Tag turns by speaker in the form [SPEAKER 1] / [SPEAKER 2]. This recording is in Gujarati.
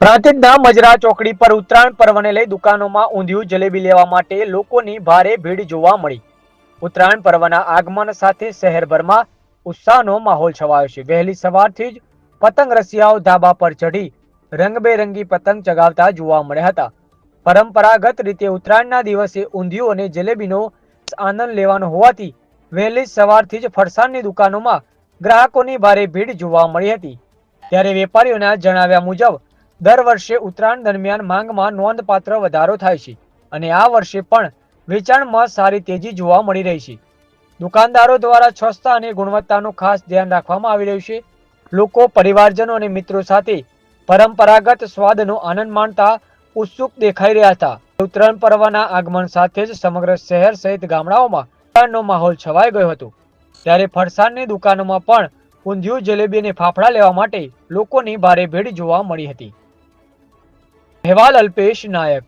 [SPEAKER 1] પ્રાંતિજના મજરા ચોકડી પર ઉત્તરાયણ પર્વને લઈ દુકાનોમાં ઊંધિયું જલેબી લેવા માટે લોકોની ભારે ભીડ જોવા મળી. ઉત્તરાયણ પર્વના આગમન સાથે શહેરભરમાં ઉત્સાહનો માહોલ છવાયો છે. વહેલી સવારથી જ પતંગ રસિયાઓ ધાબા પર ચઢી રંગબેરંગી પતંગ ચગાવતા જોવા મળ્યા હતા. પરંપરાગત રીતે ઉત્તરાયણના દિવસે ઊંધિયું અને જલેબીનો આનંદ લેવાનો હોવાથી વહેલી સવારથી જ ફરસાણની દુકાનોમાં ગ્રાહકોની ભારે ભીડ જોવા મળી હતી. ત્યારે વેપારીઓના જણાવ્યા મુજબ દર વર્ષે ઉત્તરાયણ દરમિયાન માંગમાં નોંધપાત્ર વધારો થાય છે અને આ વર્ષે પણ વેચાણમાં સારી તેજી જોવા મળી રહી છે. દુકાનદારો દ્વારા સ્વચ્છતા અને ગુણવત્તાનું ખાસ ધ્યાન રાખવામાં આવી રહ્યું છે. લોકો, પરિવારજનો અને મિત્રો સાથે પરંપરાગત સ્વાદનો આનંદ માણતા ઉત્સુક દેખાઈ રહ્યા હતા. ઉત્તરાયણ પર્વના આગમન સાથે જ સમગ્ર શહેર સહિત ગામડાઓમાં ઉત્તરાયણનો માહોલ છવાઈ ગયો હતો. ત્યારે ફરસાણની દુકાનોમાં પણ ઊંધિયું જલેબી અને ફાફડા લેવા માટે લોકોની ભારે ભીડ જોવા મળી હતી. અહેવાલ અલ્પેશ નાયક.